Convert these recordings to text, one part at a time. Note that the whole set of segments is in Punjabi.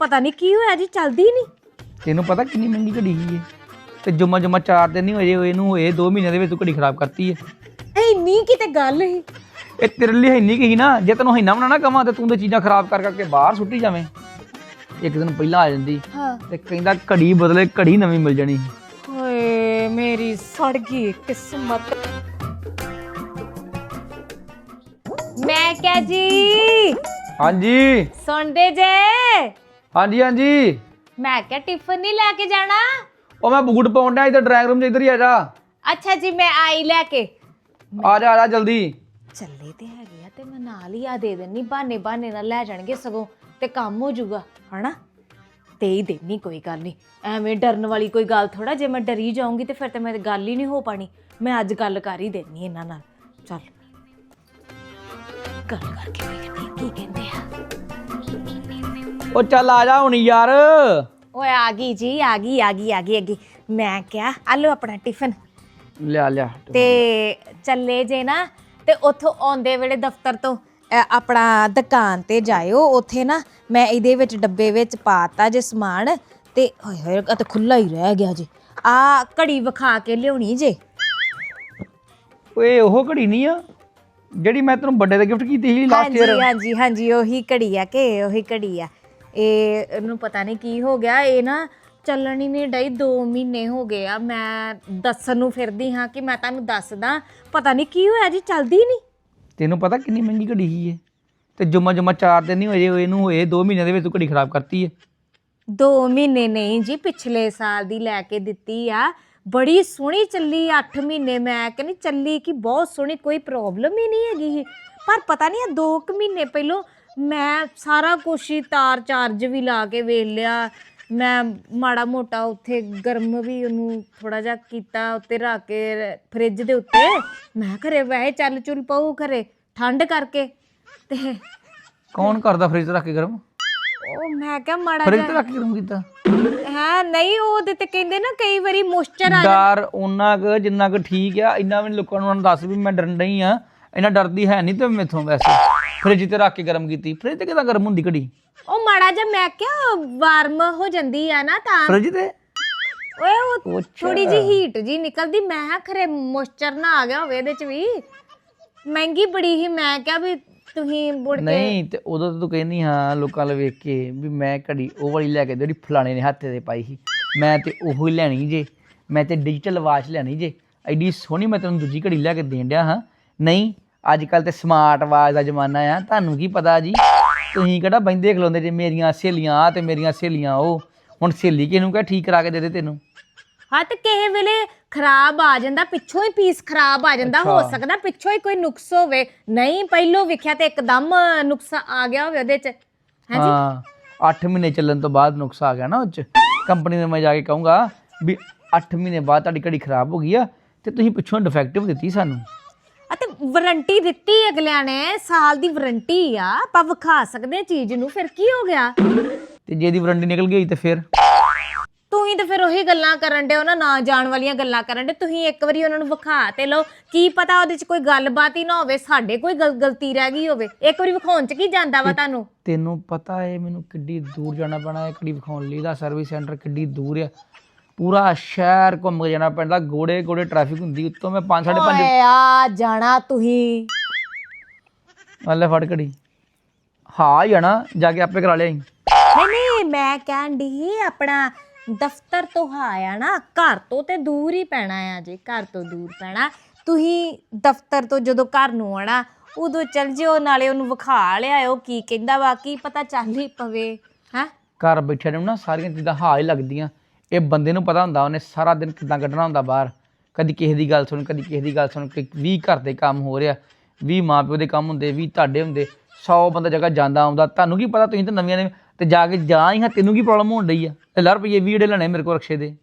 ਪਤਾ ਨਹੀਂ ਕੀ ਹੋਇਆ ਜੀ ਚੱਲਦੀ ਨਹੀਂ। ਤੈਨੂੰ ਪਤਾ ਕਿੰਨੀ ਮਹਿੰਗੀ ਘੜੀ ਹੀ ਹੈ ਤੇ ਜੁਮਾ ਜੁਮਾ ਚਾਰ ਦਿਨ ਨਹੀਂ ਹੋਏ ਹੋਏ ਇਹਨੂੰ ਹੋਏ 2 ਮਹੀਨਿਆਂ ਦੇ ਵਿੱਚ ਤੂੰ ਘੜੀ ਖਰਾਬ ਕਰਤੀ ਹੈ। ਇੰਨੀ ਕਿਤੇ ਗੱਲ ਹੀ ਇਹ ਤੇਰੇ ਲਈ ਇੰਨੀ ਕਹੀ ਨਾ ਜੇ ਤੈਨੂੰ ਇੰਨਾ ਬਣਾਣਾ ਕਵਾਂ ਤੇ ਤੂੰ ਤੇ ਚੀਜ਼ਾਂ ਖਰਾਬ ਕਰ ਕਰਕੇ ਬਾਹਰ ਸੁੱਟੀ ਜਾਵੇਂ। ਇੱਕ ਦਿਨ ਪਹਿਲਾਂ ਆ ਜਾਂਦੀ ਹਾਂ। ਤੇ ਕਹਿੰਦਾ ਘੜੀ ਬਦਲੇ ਘੜੀ ਨਵੀਂ ਮਿਲ ਜਾਣੀ ਓਏ ਮੇਰੀ ਸੜ ਗਈ ਕਿਸਮਤ। ਮੈਂ ਕਿਹਾ ਜੀ ਹਾਂਜੀ। ਸੁਣਦੇ ਜੇ? ਹਾਂਜੀ ਹਾਂਜੀ। ਮੈਂ ਕਿਹਾ ਟਿਫਨ ਨਹੀਂ ਲੈ ਕੇ ਜਾਣਾ? ਉਹ ਮੈਂ ਬੂਟ ਪਾਉਣ ਡਿਆ ਇੱਧਰ ਡਰਾਈਵ ਰੂਮ 'ਚ ਇੱਧਰ ਹੀ ਆ ਜਾ। ਅੱਛਾ ਜੀ ਮੈਂ ਆਈ ਲੈ ਕੇ। ਆ ਜਾ ਆ ਜਾ ਜਲਦੀ। ਚੱਲੇ ਤੇ ਹੈਗੇ ਆ ਤੇ ਮੈਂ ਨਾਲ ਹੀ ਆ ਦੇ ਦੇਣੀ ਬਾਨੇ ਬਾਨੇ ਨਾਲ ਲੈ ਜਾਣਗੇ ਸਗੋਂ ਤੇ ਕੰਮ ਹੋ ਜਾਊਗਾ ਹਨਾ? ਤੇ ਹੀ ਦੇਣੀ ਕੋਈ ਗੱਲ ਨਹੀਂ ਐਵੇਂ ਡਰਨ ਵਾਲੀ ਕੋਈ ਗੱਲ ਥੋੜਾ ਜੇ ਮੈਂ ਡਰੀ ਜਾਊਂਗੀ ਤੇ ਫਿਰ ਤੇ ਮੇਰੀ ਗੱਲ ਹੀ ਨਹੀਂ ਹੋ ਪਾਣੀ। ਮੈਂ ਅੱਜ ਗੱਲ ਕਰ ਹੀ ਦੇਣੀ ਇਹਨਾਂ ਨਾਲ। ਚੱਲ। ਗੱਲ ਕਰਕੇ ਵੇਖਦੇ ਆ ਕੀ ਕਹਿੰਦੇ ਆ। ਉਹ ਚੱਲ ਆ ਜਾ ਹੁਣ ਯਾਰ। ਓਏ ਆ ਗਈ ਜੀ ਆ ਗਈ ਆ ਗਈ ਆ ਗਈ ਆ ਗਈ। ਮੈਂ ਕਿਹਾ ਆ ਲਓ ਆਪਣਾ ਟਿਫਨ। ਲਿਆ ਲਿਆ। ਤੇ ਚੱਲੇ ਜੇ ਨਾ ਤੇ ਉੱਥੋਂ ਆਉਂਦੇ ਵੇਲੇ ਦਫ਼ਤਰ ਤੋਂ ਅ, ਆਪਣਾ ਦੁਕਾਨ ਤੇ ਜਾਇਓ। ਉੱਥੇ ਨਾ ਮੈਂ ਇਹਦੇ ਵਿੱਚ ਡੱਬੇ ਵਿੱਚ ਪਾਤਾ ਜੇ ਸਮਾਨ ਤੇ ਹੋਏ ਹੋਏ ਆ ਤੇ ਖੁੱਲਾ ਹੀ ਰਹਿ ਗਿਆ ਜੀ। ਆ ਘੜੀ ਵਿਖਾ ਕੇ ਲਿਆਉਣੀ ਜੇ। ਓਏ ਉਹ ਘੜੀ ਨਹੀਂ ਆ ਜਿਹੜੀ ਮੈਂ ਤੈਨੂੰ ਵੱਡੇ ਤੇ ਗਿਫਟ ਕੀਤੀ ਸੀ ਲਾਸਟ ਹਾਂਜੀ ਈਅਰ ਹਾਂਜੀ ਹਾਂਜੀ ਉਹੀ ਘੜੀ ਆ ਕਿ ਉਹੀ ਘੜੀ ਆ। ਇਹ ਇਹਨੂੰ ਪਤਾ ਨਹੀਂ ਕੀ ਹੋ ਗਿਆ ਇਹ ਨਾ ਚੱਲਣ ਹੀ ਨਹੀਂ ਡਈ 2 ਮਹੀਨੇ ਹੋ ਗਏ ਆ। ਮੈਂ ਦੱਸਣ ਨੂੰ ਫਿਰਦੀ ਹਾਂ ਕਿ ਮੈਂ ਤੁਹਾਨੂੰ ਦੱਸਦਾ ਪਤਾ ਨਹੀਂ ਕੀ ਹੋਇਆ ਜੀ ਚੱਲਦੀ ਨਹੀਂ ਤੈਨੂੰ ਪਤਾ ਕਿੰਨੀ ਮਹਿੰਗੀ ਘੜੀ ਸੀ ਇਹ? ਤੇ ਜੁਮਾ ਜੁਮਾ ਚਾਰ ਦਿਨ ਨਹੀਂ ਹੋਏ ਇਹਨੂੰ ਹੋਏ 2 ਮਹੀਨਿਆਂ ਦੇ ਵਿੱਚ ਤੂੰ ਘੜੀ ਖਰਾਬ ਕਰਤੀ ਹੈ। 2 ਮਹੀਨੇ ਨਹੀਂ ਜੀ ਪਿਛਲੇ ਸਾਲ ਦੀ ਲੈ ਕੇ ਦਿੱਤੀ ਆ। ਬੜੀ ਸੋਹਣੀ ਚੱਲੀ 8 ਮਹੀਨੇ ਮੈਂ ਕਹਿੰਦੀ ਚੱਲੀ ਕਿ ਬਹੁਤ ਸੋਹਣੀ ਕੋਈ ਪ੍ਰੋਬਲਮ ਹੀ ਨਹੀਂ ਹੈਗੀ ਸੀ। ਪਰ ਪਤਾ ਨਹੀਂ ਆ 2 ਕੁ ਮਹੀਨੇ ਪਹਿਲੋਂ ਮੈਂ ਸਾਰਾ ਕੁਛ ਹੀ ਤਾਰ ਚਾਰਜ ਵੀ ਲਾ ਕੇ ਵੇਖ ਲਿਆ। ਮੈਂ ਮਾੜਾ ਮੋਟਾ ਉੱਥੇ ਗਰਮ ਵੀ ਉਹਨੂੰ ਥੋੜਾ ਜਿਹਾ ਕੀਤਾ ਉੱਤੇ ਰੱਖ ਕੇ ਫ੍ਰਿਜ ਦੇ ਉੱਤੇ। ਮੈਂ ਘਰੇ ਵੈਸੇ ਚੱਲ ਚੁਲ ਪਊ ਘਰੇ ਠੰਡ ਕਰਕੇ। ਤੇ ਕੌਣ ਕਰਦਾ ਫ੍ਰਿਜ ਰੱਖ ਕੇ ਗਰਮ? ਉਹ ਮੈਂ ਕਿਹਾ ਮਾੜਾ ਫ੍ਰਿਜ ਤੇ ਰੱਖ ਕੇ ਗਰਮ ਕੀਤਾ। ਹਾਂ ਨਹੀਂ ਉਹਦੇ ਤੇ ਕਹਿੰਦੇ ਨਾ ਕਈ ਵਾਰੀ ਮੋਇਸਚਰ ਆ ਡਰ ਉਹਨਾਂ ਕੁ ਜਿੰਨਾ ਕੁ ਠੀਕ ਆ ਇੰਨਾ ਵੀ ਲੋਕਾਂ ਨੂੰ ਦੱਸ ਵੀ ਮੈਂ ਡਰਨ ਡਈ ਆ। ਇਹਨਾਂ ਡਰਦੀ ਹੈ ਨਹੀਂ ਤੇ ਮੈਥੋਂ ਵੈਸੇ। ਫ੍ਰਿਜ ਤੇ ਰੱਖ ਕੇ ਗਰਮ ਕੀਤੀ। ਫ੍ਰਿਜ ਤੇ ਕਿਦਾਂ ਗਰਮ ਹੁੰਦੀ ਘੜੀ? ਉਹ ਮਾੜਾ ਜਿਹਾ ਮੈਂ ਕਿਹਾ ਵਾਰਮ ਹੋ ਜਾਂਦੀ ਆ ਨਾ ਤਾਂ। ਫ੍ਰਿਜ ਤੇ? ਓਏ ਉਹ। ਥੋੜੀ ਜੀ ਹੀਟ ਜੀ ਨਿਕਲਦੀ ਮੈਂ ਕਿਹਾ ਖਰੇ ਮੋਇਸਚਰ ਨਾ ਆ ਗਿਆ ਹੋਵੇ ਇਹਦੇ ਚ ਵੀ। ਮਹਿੰਗੀ ਬੜੀ ਹੀ ਮੈਂ ਕਿਹਾ ਵੀ ਤੁਸੀਂ ਮੁੜ ਕੇ ਨਹੀਂ ਤੇ ਉਦੋਂ ਤਾਂ ਤੂੰ ਕਹਿੰਦੀ ਹਾਂ ਲੋਕਾਂ ਵੱਲ ਵੇਖ ਕੇ ਵੀ ਮੈਂ ਘੜੀ ਉਹ ਵਾਲੀ ਲੈ ਕੇ ਜਿਹੜੀ ਫਲਾਣੇ ਨੇ ਹੱਥੇ ਤੇ ਪਾਈ ਸੀ। ਮੈਂ ਤੇ ਉਹੋ ਹੀ ਲੈਣੀ ਜੇ ਮੈਂ ਤੇ ਡਿਜੀਟਲ ਵਾਚ ਲੈਣੀ ਜੇ। ਐਡੀ ਸੋਹਣੀ ਮੈਂ ਤੈਨੂੰ ਦੂਜੀ ਘੜੀ ਲੈ ਕੇ ਦੇਣ ਡਿਆ ਹਾਂ। ਨਹੀਂ ਅੱਜ ਕੱਲ ਤੇ ਸਮਾਰਟ ਵਾਚ ਦਾ ਜ਼ਮਾਨਾ ਆ। ਤੁਹਾਨੂੰ ਕੀ ਪਤਾ ਜੀ? ਤੁਸੀਂ ਕਿਹੜਾ ਬੈਂਦੇ ਖਲੋਂਦੇ ਜੇ ਮੇਰੀਆਂ ਸਹੇਲੀਆਂ ਆ ਤੇ ਮੇਰੀਆਂ ਸਹੇਲੀਆਂ ਉਹ। ਹੁਣ ਸਹੇਲੀ ਕਿਹਨੂੰ ਕਹ ਠੀਕ ਕਰਾ ਕੇ ਦੇ ਦੇ ਤੈਨੂੰ? ਹਾਂ ਤੇ ਕਿਸੇ ਵੇਲੇ ਖਰਾਬ ਆ ਜਾਂਦਾ ਪਿੱਛੋਂ ਹੀ ਪੀਸ ਖਰਾਬ ਆ ਜਾਂਦਾ ਹੋ ਅੱਛਾ। ਸਕਦਾ ਪਿੱਛੋਂ ਹੀ ਕੋਈ ਨੁਕਸ ਹੋਵੇ। ਨਹੀਂ ਪਹਿਲੋਂ ਵੇਖਿਆ ਤੇ ਇੱਕਦਮ ਨੁਕਸ ਆ ਗਿਆ ਹੋਵੇ ਉਹਦੇ ਚ। ਹਾਂ 8 ਮਹੀਨੇ ਚੱਲਣ ਤੋਂ ਬਾਅਦ ਨੁਕਸ ਆ ਗਿਆ ਨਾ ਉਹ ਚ। ਕੰਪਨੀ ਨੂੰ ਮੈਂ ਜਾ ਕੇ ਕਹੂੰਗਾ ਵੀ 8 ਮਹੀਨੇ ਬਾਅਦ ਤੁਹਾਡੀ ਘੜੀ ਖਰਾਬ ਹੋ ਗਈ ਆ ਤੇ ਤੁਸੀਂ ਪਿੱਛੋਂ ਡਿਫੈਕਟਿਵ ਦਿੱਤੀ ਸਾਨੂੰ। ਅਤੇ ਵਾਰੰਟੀ ਦਿੱਤੀ ਅਗਲਿਆਂ ਨੇ ਸਾਲ ਦੀ ਵਾਰੰਟੀ ਆ ਆਪਾਂ ਵਿਖਾ ਸਕਦੇ ਹਾਂ ਚੀਜ਼ ਨੂੰ ਫਿਰ ਕੀ ਹੋ ਗਿਆ? ਤੇ ਜੇ ਦੀ ਵਾਰੰਟੀ ਨਿਕਲ ਗਈ ਤੇ ਫਿਰ? ਤੁਸੀਂ ਤਾਂ ਫਿਰ ਉਹੀ ਗੱਲਾਂ ਕਰਨ ਦੇ ਨਾ ਨਾ ਜਾਣ ਵਾਲੀਆਂ ਗੱਲਾਂ ਕਰਨ ਦੇ ਤੁਸੀਂ ਇੱਕ ਵਾਰੀ ਉਹਨਾਂ ਨੂੰ ਵਿਖਾ ਤੇ ਲਓ ਕੀ ਪਤਾ ਉਹਦੇ 'ਚ ਕੋਈ ਗੱਲਬਾਤ ਹੀ ਨਾ ਹੋਵੇ ਸਾਡੇ ਕੋਈ ਗਲ- ਗਲਤੀ ਰਹਿ ਗਈ ਹੋਵੇ ਇੱਕ ਵਾਰੀ ਵਿਖਾਉਣ 'ਚ ਕੀ ਜਾਂਦਾ ਵਾ ਤੁਹਾਨੂੰ? ਤੈਨੂੰ ਪਤਾ ਹੈ ਮੈਨੂੰ ਕਿੱਡੀ ਦੂਰ ਜਾਣਾ ਪੈਣਾ ਹੈ ਘੜੀ ਵਿਖਾਉਣ ਲਈ ਦਾ ਸਰਵਿਸ ਸੈਂਟਰ ਕਿੱਡੀ ਦੂਰ ਆ। ਪੂਰਾ ਸ਼ਹਿਰ ਘੁੰਮ ਕੇ ਜਾਣਾ ਪੈਂਦਾ ਗੋੜੇ ਗੋੜੇ ਟ੍ਰੈਫਿਕ ਹੁੰਦੀ ਉੱਤੋਂ ਮੈਂ 5 5.5 ਓਏ ਆ ਜਾਣਾ ਤੁਸੀਂ। ਲੈ ਫੜ ਘੜੀ। ਹਾਂ ਜਾਣਾ ਜਾ ਕੇ ਆਪੇ ਕਰਾ ਲਿਆ ਸੀ। ਨਹੀਂ ਨਹੀਂ ਮੈਂ ਕਹਿਣ ਦੀ ਆਪਣਾ ਦਫ਼ਤਰ ਤੋਂ ਆਇਆ ਨਾ ਘਰ ਤੋਂ ਤੇ ਦੂਰ ਹੀ ਪੈਣਾ ਆ ਜੀ ਘਰ ਤੋਂ ਦੂਰ ਪੈਣਾ। ਤੁਸੀਂ ਦਫ਼ਤਰ ਤੋਂ ਜਦੋਂ ਘਰ ਨੂੰ ਆਣਾ ਉਦੋਂ ਚੱਲ ਜਿਓ ਨਾਲੇ ਉਹਨੂੰ ਵਿਖਾ ਲਿਆਇਓ ਕੀ ਕਹਿੰਦਾ ਵਾ ਕੀ ਪਤਾ ਚੱਲ ਹੀ ਪਵੇ ਹੈ? ਘਰ ਬੈਠੇ ਨੂੰ ਨਾ ਸਾਰੀਆਂ ਚੀਜ਼ਾਂ ਹਾਂ ਹੀ ਲੱਗਦੀਆਂ। ਇਹ ਬੰਦੇ ਨੂੰ ਪਤਾ ਹੁੰਦਾ, ਉਹਨੇ ਸਾਰਾ ਦਿਨ ਕਿੱਦਾਂ ਕੱਢਣਾ ਹੁੰਦਾ ਬਾਹਰ। ਕਦੀ ਕਿਸੇ ਦੀ ਗੱਲ ਸੁਣ, ਕਦੀ ਕਿਸੇ ਦੀ ਗੱਲ ਸੁਣ ਕੇ 20 ਘਰ ਦੇ ਕੰਮ ਹੋ ਰਿਹਾ 20 ਮਾਂ ਪਿਓ ਦੇ ਕੰਮ ਹੁੰਦੇ 20 ਤੁਹਾਡੇ ਹੁੰਦੇ 100 ਬੰਦਾ ਜਗ੍ਹਾ ਜਾਂਦਾ ਆਉਂਦਾ। ਤੁਹਾਨੂੰ ਕੀ ਪਤਾ ਤੁਸੀਂ ਤਾਂ ਨਵੀਆਂ ਨੇ ਤੇ ਜਾ ਕੇ ਜਾ ਹੀ ਹਾਂ, ਤੈਨੂੰ ਕੀ ਪ੍ਰੋਬਲਮ ਹੋਣ ਡਈ ਆ? ਤੇ ਲੈ ਰੁਪਏ 20 ਡੇ ਲੈਣੇ ਮੇਰੇ ਕੋਲ ਰਕਸ਼ੇ ਦੇ।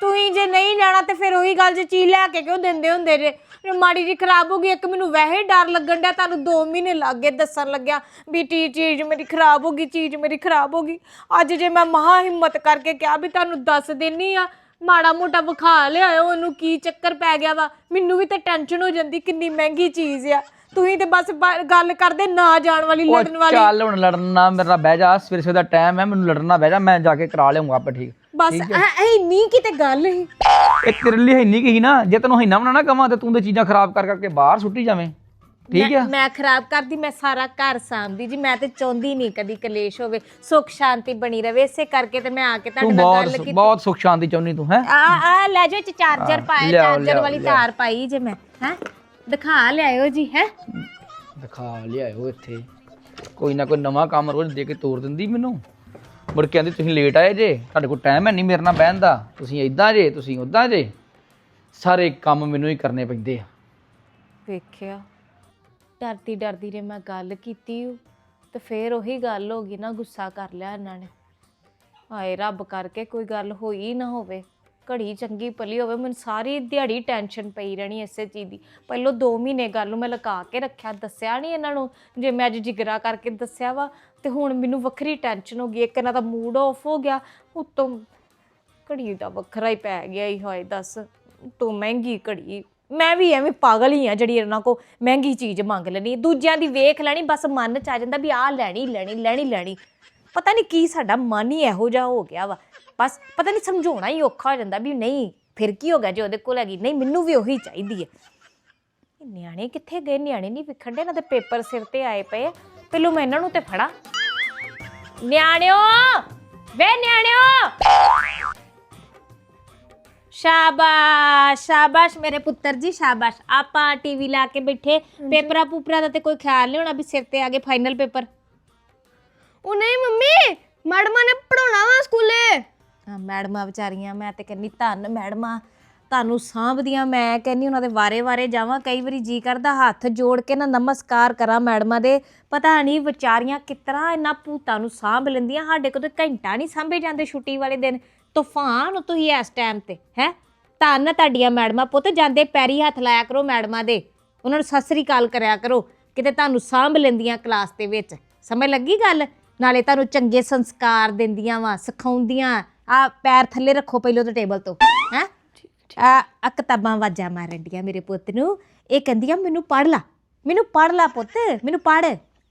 ਤੁਸੀਂ ਜੇ ਨਹੀਂ ਜਾਣਾ ਤੇ ਫਿਰ ਉਹੀ ਗੱਲ ਜੇ ਚੀਜ਼ ਲੈ ਕੇ ਕਿਉਂ ਦਿੰਦੇ ਹੁੰਦੇ ਜੇ? ਮਾੜੀ ਜੀ ਖਰਾਬ ਹੋ ਗਈ ਇੱਕ ਮੈਨੂੰ ਵੈਸੇ ਡਰ ਲੱਗਣ ਡਿਆ ਤੁਹਾਨੂੰ 2 ਮਹੀਨੇ ਲੱਗ ਗਏ ਦੱਸਣ ਲੱਗਿਆ ਵੀ ਟੀ ਚੀਜ਼ ਮੇਰੀ ਖਰਾਬ ਹੋ ਗਈ ਚੀਜ਼ ਮੇਰੀ ਖਰਾਬ ਹੋ ਗਈ। ਅੱਜ ਜੇ ਮੈਂ ਮਹਾ ਹਿੰਮਤ ਕਰਕੇ ਕਿਹਾ ਵੀ ਤੁਹਾਨੂੰ ਦੱਸ ਦੇਣੀ ਆ ਮਾੜਾ ਮੋਟਾ ਵਿਖਾ ਲਿਆਇਓ ਉਹਨੂੰ ਕੀ ਚੱਕਰ ਪੈ ਗਿਆ ਵਾ? ਮੈਨੂੰ ਵੀ ਤੇ ਟੈਨਸ਼ਨ ਹੋ ਜਾਂਦੀ ਕਿੰਨੀ ਮਹਿੰਗੀ ਚੀਜ਼ ਆ। ਤੁਸੀਂ ਤੇ ਬਸ ਬ- ਗੱਲ ਕਰਦੇ ਨਾ ਜਾਣ ਵਾਲੀ ਉਹ ਲੜਨ ਵਾਲੀ। ਚੱਲ ਹੁਣ ਲੜਨਾ ਮੇਰੇ ਬਹਿ ਜਾ ਸਵੇਰੇ ਸਵੇਰੇ ਦਾ ਟਾਈਮ ਹੈ ਮੈਨੂੰ ਲੜਨਾ ਬਹਿ ਜਾ ਮੈਂ ਜਾ ਕੇ ਕਰਾ ਲਿਆਉਂਗਾ ਆਪੇ ਠੀਕ। ਬਸ ਐ ਇੰਨੀ ਕਿਤੇ ਗੱਲ ਹੀ ਇਹ ਤੇਰੇ ਲਈ ਹੈ ਨਹੀਂ ਕਹੀ ਨਾ ਜੇ ਤੈਨੂੰ ਹਿੰਨਾ ਬਣਾਣਾ ਕਵਾਂ ਤੇ ਤੂੰ ਤੇ ਚੀਜ਼ਾਂ ਖਰਾਬ ਕਰ ਕਰਕੇ ਬਾਹਰ ਸੁੱਟੀ ਜਾਵੇਂ। ਠੀਕ ਆ? ਮੈਂ ਖਰਾਬ ਕਰਦੀ ਮੈਂ ਸਾਰਾ ਘਰ ਸਾਂਭਦੀ ਜੀ ਮੈਂ ਤੇ ਚਾਹੁੰਦੀ ਨਹੀਂ ਕਦੀ ਕਲੇਸ਼ ਹੋਵੇ। ਸੁੱਖ ਸ਼ਾਂਤੀ ਬਣੀ ਰਵੇ ਇਸੇ ਕਰਕੇ ਤੇ ਮੈਂ ਆ ਕੇ ਤੁਹਾਡੇ ਤੂੰ ਨਾਲ ਗੱਲ ਬਹੁਤ ਕੀਤੀ। ਬਹੁਤ ਸੁਖ ਸ਼ਾਂਤੀ ਚਾਹੁੰਦੀ ਤੂੰ ਹੈ? ਆ ਆ ਲੈ ਚ ਚਾਰਜਰ ਪਾਇਆ ਲਿਆਓ, ਚਾਰਜਰ ਲਿਆਓ, ਵਾਲੀ ਲਿਆਓ। ਤਾਰ ਪਾਈ ਜੇ ਮੈਂ ਹੈ? ਦਿਖਾ ਲਿਆਇਓ ਜੀ ਹੈ? ਦਿਖਾ ਲਿਆਇਓ ਇੱਥੇ। ਕੋਈ ਨਾ ਕੋਈ ਨਵਾਂ ਕੰਮ ਰੋਜ਼ ਦੇ ਕੇ ਤੋਰ ਦਿੰਦੀ ਮੈਨੂੰ। ਮੁੜ ਕੇ ਆਂਦੀ ਤੁਸੀਂ ਲੇਟ ਆਏ ਜੇ ਤੁਹਾਡੇ ਕੋਲ ਟਾਈਮ ਹੈ ਨਹੀਂ ਮੇਰੇ ਨਾਲ ਬਹਿਣ ਦਾ। ਤੁਸੀਂ ਇਦਾਂ ਜੇ ਤੁਸੀਂ ਉਦਾਂ ਜੇ। ਸਾਰੇ ਕੰਮ ਮੈਨੂੰ ਹੀ ਕਰਨੇ ਪੈਂਦੇ ਆ। ਵੇਖਿਆ। ਡਰਦੀ ਡਰਦੀ ਨੇ ਮੈਂ ਗੱਲ ਕੀਤੀ ਓ, ਤੇ ਫੇਰ ਉਹੀ ਗੱਲ ਹੋ ਗਈ ਨਾ ਗੁੱਸਾ ਕਰ ਲਿਆ ਇਹਨਾਂ ਨੇ। ਹਾਏ ਰੱਬ ਕਰਕੇ ਕੋਈ ਗੱਲ ਹੋਈ ਨਾ ਹੋਵੇ। ਘੜੀ ਚੰਗੀ ਪਲੀ ਹੋਵੇ, ਮੈਨੂੰ ਸਾਰੀ ਦਿਹਾੜੀ ਟੈਨਸ਼ਨ ਪਈ ਰਹਿਣੀ ਇਸੇ ਚੀਜ਼ ਦੀ। ਪਹਿਲੋਂ 2 ਮਹੀਨੇ ਗੱਲ ਨੂੰ ਮੈਂ ਲਗਾ ਕੇ ਰੱਖਿਆ, ਦੱਸਿਆ ਨਹੀਂ ਇਹਨਾਂ ਨੂੰ, ਜੇ ਮੈਂ ਅੱਜ ਜਿਗਰਾ ਕਰਕੇ ਦੱਸਿਆ ਵਾ, ਤੇ ਹੁਣ ਮੈਨੂੰ ਵੱਖਰੀ ਟੈਨਸ਼ਨ ਹੋ ਗਈ, ਇੱਕ ਇਹਨਾਂ ਦਾ ਮੂਡ ਆਫ ਹੋ ਗਿਆ, ਉਤੋਂ ਘੜੀ ਦਾ ਵੱਖਰਾ ਹੀ ਪੈ ਗਿਆ ਹੀ ਹੋਏ ਦੱਸ ਤੂੰ ਮਹਿੰਗੀ ਘੜੀ। ਮੈਂ ਵੀ ਐਵੇਂ ਪਾਗਲ ਹੀ ਆ ਜਿਹੜੀ ਇਹਨਾਂ ਕੋ ਮਹਿੰਗੀ ਚੀਜ਼ ਮੰਗ ਲੈਣੀ ਦੂਜਿਆਂ ਦੀ ਵੇਖ ਲੈਣੀ, ਬਸ ਮਨ ਚ ਆ ਜਾਂਦਾ ਵੀ ਆਹ ਲੈਣੀ ਲੈਣੀ ਲੈਣੀ ਲੈਣੀ। ਪਤਾ ਨਹੀਂ ਕੀ ਸਾਡਾ ਮਨ ਹੀ ਇਹੋ ਜਿਹਾ ਹੋ ਗਿਆ ਵਾ। ਬਸ ਪਤਾ ਨਹੀਂ ਸਮਝਾਉਣਾ ਹੀ ਔਖਾ ਹੋ ਜਾਂਦਾ ਵੀ ਨਹੀਂ ਫਿਰ ਕੀ ਹੋ ਗਿਆ ਜੇ ਉਹਦੇ ਕੋਲ ਹੈਗੀ ਨਹੀਂ ਮੈਨੂੰ ਵੀ ਉਹੀ ਚਾਹੀਦੀ ਹੈ ਇਹ ਨਿਆਣੇ ਕਿੱਥੇ ਗਏ ਨਿਆਣੇ ਨਹੀਂ ਵਿਖਣ ਦੇ ਨਾ ਤੇ ਪੇਪਰ ਸਿਰ ਤੇ ਆਏ ਪਏ ਆ। ਪਹਿਲੋਂ ਮੈਂ ਇਹਨਾਂ ਨੂੰ ਤੇ ਫੜਾ ਨਿਆਣਿਓ ਵੇ ਨਿਆਣਿਓ ਸ਼ਾਬਾਸ਼ ਸ਼ਾਬਾਸ਼ ਮੇਰੇ ਪੁੱਤਰ ਜੀ ਸ਼ਾਬਾਸ਼ ਆਪਾਂ ਟੀਵੀ ਲਾ ਕੇ ਬੈਠੇ ਪੇਪਰਾਂ ਪੂਪਰਾਂ ਦਾ ਤੇ ਕੋਈ ਖਿਆਲ ਨਹੀਂ ਹੋਣਾ ਵੀ ਸਿਰ ਤੇ ਆ ਗਏ ਫਾਈਨਲ ਪੇਪਰ ਉਹ ਨਹੀਂ ਮੰਮੀ ਮੈਡਮਾਂ ਨੇ ਪੜਾਉਣਾ ਵਾ ਸਕੂਲੇ ਹਾਂ, ਮੈਡਮਾਂ ਵਿਚਾਰੀਆਂ, ਮੈਂ ਤੇ ਕਹਿੰਨੀ ਧੰਨ ਮੈਡਮਾਂ, ਤੁਹਾਨੂੰ ਸਾਂਭਦੀਆਂ, ਮੈਂ ਕਹਿੰਨੀ ਉਹਨਾਂ ਦੇ ਵਾਰੇ-ਵਾਰੇ ਜਾਵਾਂ, ਕਈ ਵਾਰੀ ਜੀ ਕਰਦਾ, ਹੱਥ ਜੋੜ ਕੇ ਨਾ ਨਮਸਕਾਰ ਕਰਾਂ ਮੈਡਮਾਂ ਦੇ, ਪਤਾ ਨਹੀਂ ਵਿਚਾਰੀਆਂ ਕਿਤਨਾ ਇਹਨਾਂ ਭੂਤਾਂ ਨੂੰ ਸਾਂਭ ਲੈਂਦੀਆਂ, ਸਾਡੇ ਕੋਲ ਤੇ ਘੰਟਾ ਨਹੀਂ ਸਾਂਭੇ ਜਾਂਦੇ ਛੁੱਟੀ ਵਾਲੇ ਦਿਨ, ਤੂਫਾਨ ਤੁਸੀਂ ਇਸ ਟਾਈਮ ਤੇ, ਹੈ? ਧੰਨ ਤੁਹਾਡੀਆਂ ਮੈਡਮਾਂ, ਪੁੱਤ ਜਾਂਦੇ ਪੈਰੀ ਹੱਥ ਲਾਇਆ ਕਰੋ ਮੈਡਮਾਂ ਦੇ, ਉਹਨਾਂ ਨੂੰ ਸਤਿ ਸ੍ਰੀ ਅਕਾਲ ਕਰਿਆ ਕਰੋ, ਕਿਤੇ ਤੁਹਾਨੂੰ ਸਾਂਭ ਲੈਂਦੀਆਂ ਕਲਾਸ ਦੇ ਵਿੱਚ, ਸਮਝ ਲੱਗੀ ਗੱਲ? ਨਾਲੇ ਤੁਹਾਨੂੰ ਚੰਗੇ ਸੰਸਕਾਰ ਦਿੰਦੀਆਂ ਵਾ, ਸਿਖਾਉਂਦੀਆਂ ਆ ਪੈਰ ਥੱਲੇ ਰੱਖੋ ਪਹਿਲਾਂ ਤਾਂ ਟੇਬਲ ਤੋਂ ਹੈ? ਆ ਆ ਕਿਤਾਬਾਂ ਵਾਜਾ ਮਾਰਨ ਡੀਆਂ ਮੇਰੇ ਪੁੱਤ ਨੂੰ। ਇਹ ਕਹਿੰਦੀਆਂ ਮੈਨੂੰ ਪੜ ਲਾ ਮੈਨੂੰ ਪੜ ਲਾ ਪੁੱਤ ਮੈਨੂੰ ਪੜ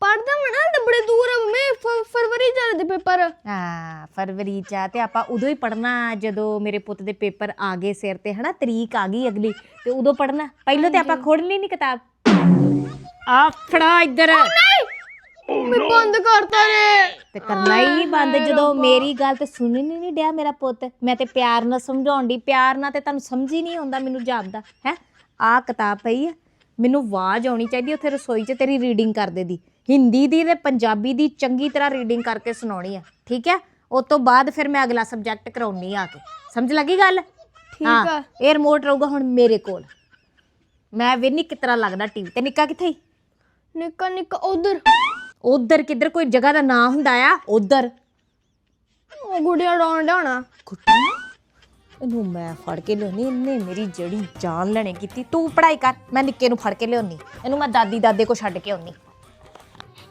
ਪੜਦਾ ਮੈਂ ਨਾ ਤੇ ਬੜੇ ਦੂਰ ਆ ਫ- ਫਰਵਰੀ ਚ ਦੇ ਪੇਪਰ। ਹਾਂ ਫਰਵਰੀ ਚ ਆ ਤੇ ਆਪਾਂ ਉਦੋਂ ਹੀ ਪੜਨਾ ਜਦੋਂ ਮੇਰੇ ਪੁੱਤ ਦੇ ਪੇਪਰ ਆ ਗਏ ਸਿਰ ਤੇ ਹਨਾ? ਤਰੀਕ ਆ ਗਈ ਅਗਲੀ ਤੇ ਉਦੋਂ ਪੜਨਾ ਪਹਿਲਾਂ ਤੇ ਆਪਾਂ ਖੋਲਣੀ ਨਹੀਂ ਕਿਤਾਬ? ਆ ਫੜਾ ਇੱਧਰ। ਮੈਂ ਬੰਦ ਕਰਤਾ ਨੇ। ਤੇ ਕਰਨਾ ਹੀ ਨਹੀਂ ਬੰਦ ਜਦੋਂ ਮੇਰੀ ਗੱਲ ਤੇ ਸੁਣਨ ਹੀ ਨਹੀਂ ਡਿਆ ਮੇਰਾ ਪੁੱਤ। ਮੈਂ ਤੇ ਪਿਆਰ ਨਾਲ ਸਮਝਾਉਣ ਦੀ ਪਿਆਰ ਨਾਲ ਤੇ ਤੁਹਾਨੂੰ ਸਮਝ ਹੀ ਨਹੀਂ ਆਉਂਦਾ ਮੈਨੂੰ ਜਾਪਦਾ ਹੈ? ਆ ਕਿਤਾਬ ਪਈ ਆ ਮੈਨੂੰ ਆਵਾਜ਼ ਆਉਣੀ ਚਾਹੀਦੀ ਉੱਥੇ ਰਸੋਈ 'ਚ ਤੇਰੀ ਰੀਡਿੰਗ ਕਰਦੇ ਦੀ ਹਿੰਦੀ ਦੀ ਤੇ ਪੰਜਾਬੀ ਦੀ ਚੰਗੀ ਤਰ੍ਹਾਂ ਰੀਡਿੰਗ ਕਰਕੇ ਸੁਣਾਉਣੀ ਆ ਠੀਕ ਹੈ ਉਸ ਤੋਂ ਬਾਅਦ ਫਿਰ ਮੈਂ ਅਗਲਾ ਸਬਜੈਕਟ ਕਰਾਉਣੀ ਆ ਕੇ। ਸਮਝ ਲੱਗੀ ਗੱਲ? ਠੀਕ ਆ। ਇਹ ਰਿਮੋਟ ਰਹੂਗਾ ਹੁਣ ਮੇਰੇ ਕੋਲ। ਮੈਂ ਵੀ ਨਹੀਂ ਕਿਤਰਾ ਲੱਗਦਾ ਟੀਵੀ ਤੇ। ਨਿੱਕਾ ਕਿੱਥੇ? ਨਿੱਕਾ ਨਿੱਕਾ ਉਧਰ। ਉਧਰ ਕਿੱਧਰ ਕੋਈ ਜਗ੍ਹਾ ਦਾ ਨਾਂ ਹੁੰਦਾ ਆ? ਉਧਰ। ਉਹ ਗੁੜੀਆ ਡਾਉਣ ਡਾਣਾ ਇਹਨੂੰ ਮੈਂ ਫੜ ਕੇ ਲਿਆਉਣੀ ਇਹਨੇ ਮੇਰੀ ਜੜੀ ਜਾਨ ਲੈਣੇ ਕੀਤੀ ਤੂੰ ਪੜਾਈ ਕਰ ਮੈਂ ਨਿੱਕੇ ਨੂੰ ਫੜ ਕੇ ਲਿਆਉਣੀ ਇਹਨੂੰ ਮੈਂ ਦਾਦੀ ਦਾਦੇ ਕੋ ਛੱਡ ਕੇ ਆਉਣੀ।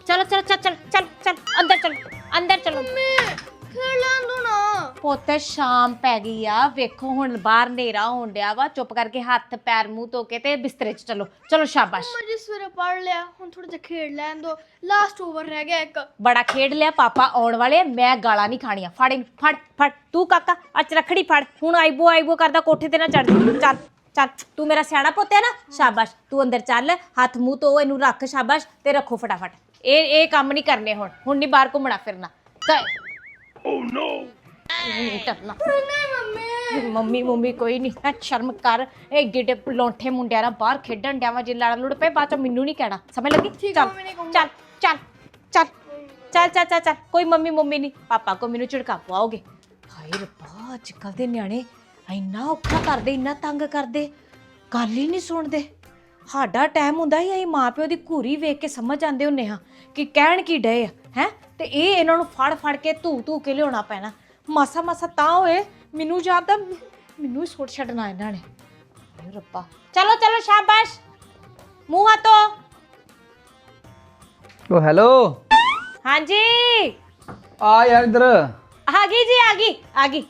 ਚਲੋ ਚਲੋ ਚੱਲ ਚੱਲ ਚੱਲ ਚੱਲ ਅੰਦਰ ਚਲੋ ਅੰਦਰ ਚਲੋ। ਖੇਡ ਲੈਣ ਦੋ ਨਾ। ਪੁੱਤ ਸ਼ਾਮ ਪੈ ਗਈ ਆ। ਵੇਖੋ ਹੁਣ ਬਾਹਰ ਹਨੇਰਾ ਹੋਣ ਡਿਆ ਵਾ। ਚੁੱਪ ਕਰਕੇ ਹੱਥ ਪੈਰ ਮੂੰਹ ਧੋ ਕੇ ਤੇ ਬਿਸਤਰੇ 'ਚ ਚਲੋ। ਚਲੋ ਸ਼ਾਬਾਸ਼। ਮੈਂ ਜਿਸ ਸਵੇਰੇ ਪੜ ਲਿਆ। ਹੁਣ ਥੋੜਾ ਜਿਹਾ ਖੇਡ ਲੈਣ ਦੋ। ਲਾਸਟ ਓਵਰ ਰਹਿ ਗਿਆ ਇੱਕ। ਬੜਾ ਖੇਡ ਲਿਆ। ਪਾਪਾ ਆਉਣ ਵਾਲੇ ਆ, ਮੈਂ ਗਾਲਾਂ ਨਹੀਂ ਖਾਣੀਆਂ। ਫੜ ਇਹਨੂੰ, ਫੜ ਫੜ। ਤੂੰ ਕਾਕਾ ਅੱਜ ਰੱਖੜੀ ਫੜ। ਹੁਣ ਆਈਬੋ ਆਈਬੋ ਕਰਦਾ ਕੋਠੇ ਤੇ ਨਾ ਚੜ ਚੱਲ ਚੱਲ। ਤੂੰ ਮੇਰਾ ਸਿਆਣਾ ਪੁੱਤ ਹੈ ਨਾ? ਸ਼ਾਬਾਸ਼। ਤੂੰ ਅੰਦਰ ਚੱਲ। ਹੱਥ ਮੂੰਹ ਧੋ ਇਹਨੂੰ ਰੱਖ ਸ਼ਾਬਾਸ਼ ਤੇ ਰੱਖੋ ਫਟਾਫਟ। ਇਹ ਇਹ ਕੰਮ ਨਹੀਂ ਕਰਨੇ ਹੁਣ। ਹੁਣ ਨਹੀਂ ਬਾਹਰ ਘੁੰਮਣਾ ਫਿਰਨਾ। Oh no mummy. Mummy mummy ਕੋਈ ਨਹੀਂ ਹੈ ਸ਼ਰਮ ਕਰ। ਇਹ ਗਿੱਡੇ ਲੌਂਠੇ ਮੁੰਡਿਆਂ ਨਾਲ ਬਾਹਰ ਖੇਡਣ ਡਿਆ ਵਾ ਜੇ ਲੜ ਲੁੜ ਪਏ ਬਾਅਦ ਚ ਮੈਨੂੰ ਨਹੀਂ ਕਹਿਣਾ। ਸਮਝ ਲੱਗੀ? ਚੱਲ ਨੇ। ਚੱਲ ਚੱਲ ਚੱਲ ਚੱਲ ਚੱਲ ਚੱਲ ਚੱਲ। ਕੋਈ ਮੰਮੀ ਮੰਮੀ ਨਹੀਂ ਪਾਪਾ ਕੋ ਮੈਨੂੰ ਝਿੜਕਾ ਪਵਾਓਗੇ। ਹਾਏ ਰੱਬਾ ਅੱਜ ਕੱਲ੍ਹ ਦੇ ਨਿਆਣੇ ਇੰਨਾ ਔਖਾ ਕਰਦੇ ਇੰਨਾ ਤੰਗ ਕਰਦੇ। ਗੱਲ ਹੀ ਨਹੀਂ ਸੁਣਦੇ। ਸਾਡਾ ਟਾਈਮ ਹੁੰਦਾ ਸੀ ਅਸੀਂ ਮਾਪਿਓ ਦੀ ਘੂਰੀ ਵੇਖ ਕੇ ਸਮਝ ਜਾਂਦੇ ਹੁੰਨੇ ਹਾਂ ਕਿ ਕਹਿਣ ਕੀ ਡਏ ਆ ਹੈ? ਤੇ ਇਹ ਇਹਨਾਂ ਨੂੰ ਫੜ ਫੜ ਕੇ ਧੂ ਧੂ ਕੇ ਲਿਆਉਣਾ ਪੈਣਾ। ਮਾਸਾ ਮਾਸਾ ਤਾਂ ਹੋਏ ਮੈਨੂੰ ਜਾਪਦਾ ਮੈਨੂੰ ਹੀ ਸੁੱਟ ਛੱਡਣਾ ਇਹਨਾਂ ਨੇ। ਰੱਬਾ। ਚਲੋ ਚਲੋ ਸ਼ਾਬਾਸ਼। ਮੂੰਹ ਹੱਥੋ ਓ ਹੈਲੋ? ਹਾਂਜੀ। ਆ ਯਾਰ ਇੱਧਰ। ਆ ਗਈ ਜੀ ਆ ਗਈ ਆ ਗਈ।